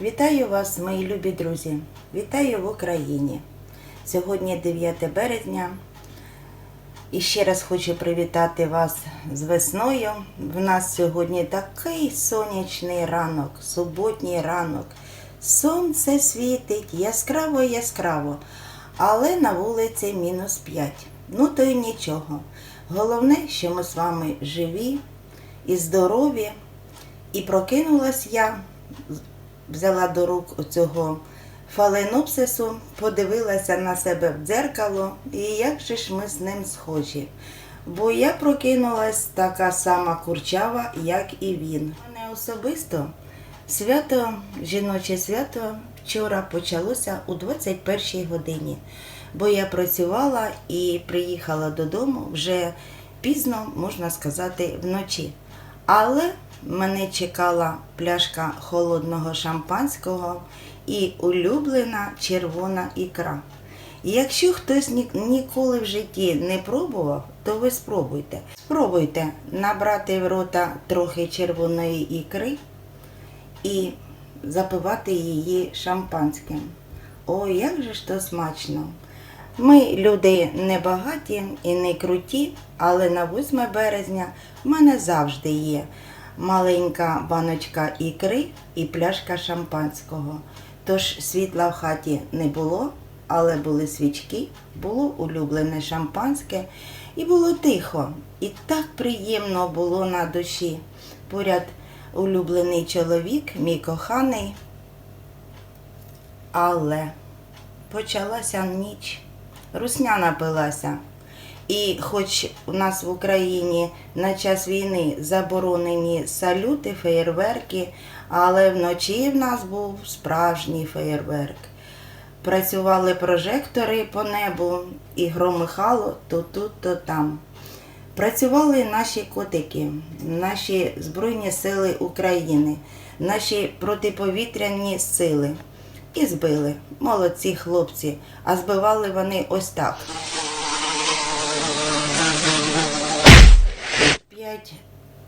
Вітаю вас, мої любі друзі! Вітаю в Україні! Сьогодні 9 березня. І ще раз хочу привітати вас з весною. В нас сьогодні такий сонячний ранок, суботній ранок. Сонце світить яскраво яскраво, але на вулиці мінус 5. Ну то й нічого. Головне, що ми з вами живі і здорові. І прокинулась я, взяла до рук оцього фаленопсису, подивилася на себе в дзеркало, і як же ж ми з ним схожі. Бо я прокинулась така сама курчава, як і він. Мене особисто свято, жіноче свято вчора почалося у 21 годині, бо я працювала і приїхала додому вже пізно, можна сказати, вночі. Але мене чекала пляшка холодного шампанського і улюблена червона ікра. Якщо хтось ні- ніколи в житті не пробував, то ви спробуйте. Спробуйте набрати в рота трохи червоної ікри і запивати її шампанським. О, як же ж то смачно! Ми люди не багаті і не круті, але на 8 березня в мене завжди є маленька баночка ікри і пляшка шампанського. Тож світла в хаті не було, але були свічки, було улюблене шампанське і було тихо. І так приємно було на душі. Поряд улюблений чоловік, мій коханий. Але почалася ніч. Русня напилася. І хоч у нас в Україні на час війни заборонені салюти, феєрверки, але вночі в нас був справжній феєрверк. Працювали прожектори по небу і громихало то тут, то там. Працювали наші котики, наші Збройні Сили України, наші протиповітряні сили. І збили. Молодці хлопці. А збивали вони ось так. П'ять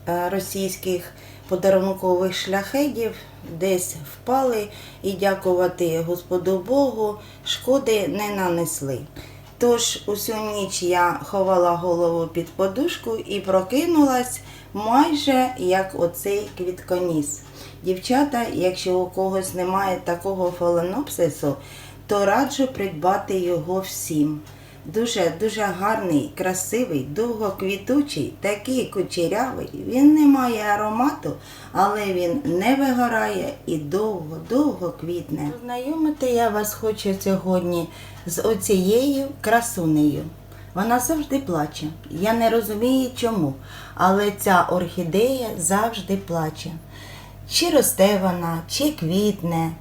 е, російських подарункових шляхедів десь впали і дякувати Господу Богу, шкоди не нанесли. Тож усю ніч я ховала голову під подушку і прокинулась майже як оцей квітконіс. Дівчата, якщо у когось немає такого фаленопсису, то раджу придбати його всім. Дуже дуже гарний, красивий, довгоквітучий, такий кучерявий. Він не має аромату, але він не вигорає і довго-довго квітне. Познайомити я вас хочу сьогодні з оцією красунею. Вона завжди плаче. Я не розумію чому, але ця орхідея завжди плаче. Чи росте вона, чи квітне,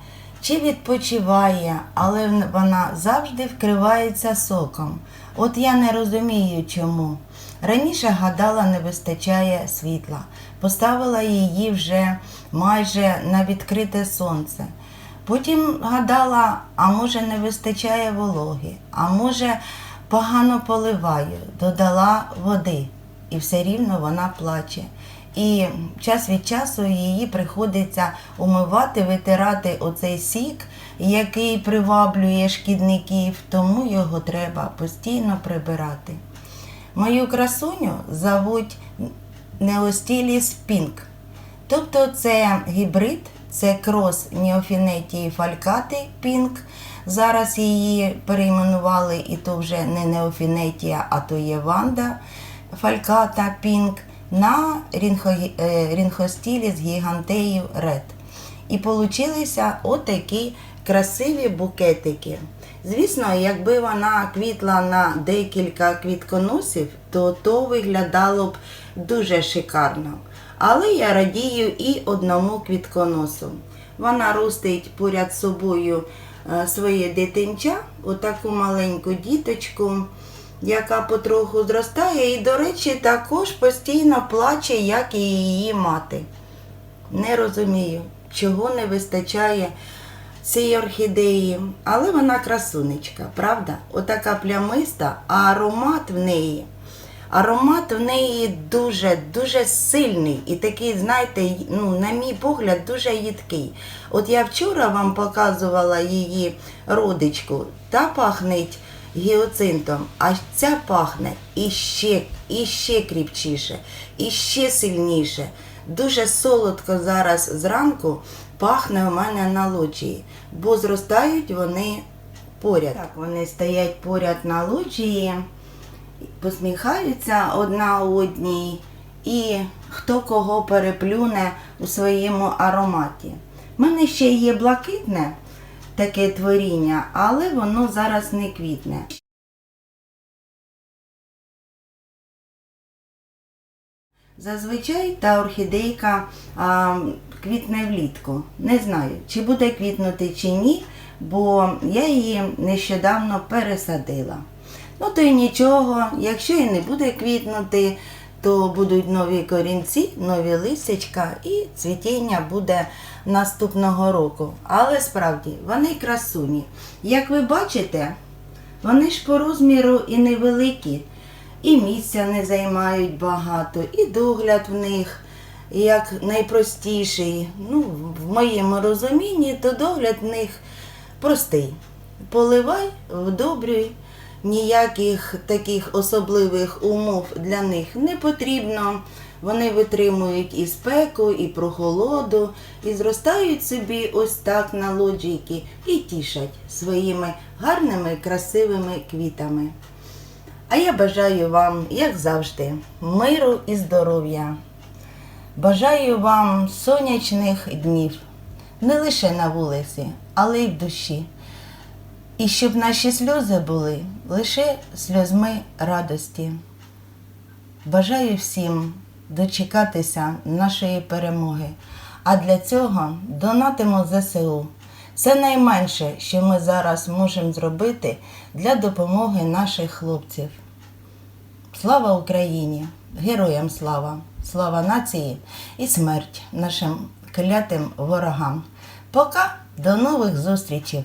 чи відпочиває, але вона завжди вкривається соком. От я не розумію чому. Раніше гадала, не вистачає світла. Поставила її вже майже на відкрите сонце. Потім гадала, а може не вистачає вологи, а може погано поливаю, додала води, і все рівно вона плаче. І час від часу її приходиться умивати, витирати оцей сік, який приваблює шкідників, тому його треба постійно прибирати. Мою красуню зовуть Неостіліс Пінк. Тобто це гібрид, це крос Неофінетії фалькати Пінк. Зараз її перейменували, і то вже не Неофінетія, а то є Ванда фальката Пінк на рінхо- е, рінхостіліс гігантеїв Ред. І получилися отакі красиві букетики. Звісно, якби вона квітла на декілька квітконосів, то то виглядало б дуже шикарно. Але я радію і одному квітконосу. Вона ростить поряд з собою е, своє дитинча, отаку маленьку діточку, яка потроху зростає, і, до речі, також постійно плаче, як і її мати. Не розумію, чого не вистачає цієї орхідеї, але вона красунечка, правда? Отака плямиста, а аромат в неї. Аромат в неї дуже дуже сильний і такий, знаєте, ну, на мій погляд, дуже їдкий. От я вчора вам показувала її родичку, та пахне гіоцинтом, а ця пахне іще, іще кріпчіше, іще сильніше. Дуже солодко зараз зранку пахне у мене на лоджії, бо зростають вони поряд. Так, вони стоять поряд на лоджії, посміхаються одна одній, і хто кого переплюне у своєму ароматі. У мене ще є блакитне таке творіння, але воно зараз не квітне. Зазвичай та орхідейка а, квітне влітку. Не знаю, чи буде квітнути чи ні, бо я її нещодавно пересадила. Ну то й нічого, якщо і не буде квітнути, то будуть нові корінці, нові листячка і цвітіння буде наступного року. Але справді вони красуні. Як ви бачите, вони ж по розміру і невеликі, і місця не займають багато, і догляд в них як найпростіший. Ну, в моєму розумінні, то догляд в них простий. Поливай, вдобрюй, ніяких таких особливих умов для них не потрібно. Вони витримують і спеку, і прохолоду, і зростають собі ось так на лоджійки і тішать своїми гарними, красивими квітами. А я бажаю вам, як завжди, миру і здоров'я. Бажаю вам сонячних днів, не лише на вулиці, але й в душі. І щоб наші сльози були лише сльозми радості. Бажаю всім дочекатися нашої перемоги. А для цього донатимо ЗСУ. Це найменше, що ми зараз можемо зробити для допомоги наших хлопців. Слава Україні! Героям слава! Слава нації і смерть нашим клятим ворогам. Пока до нових зустрічей!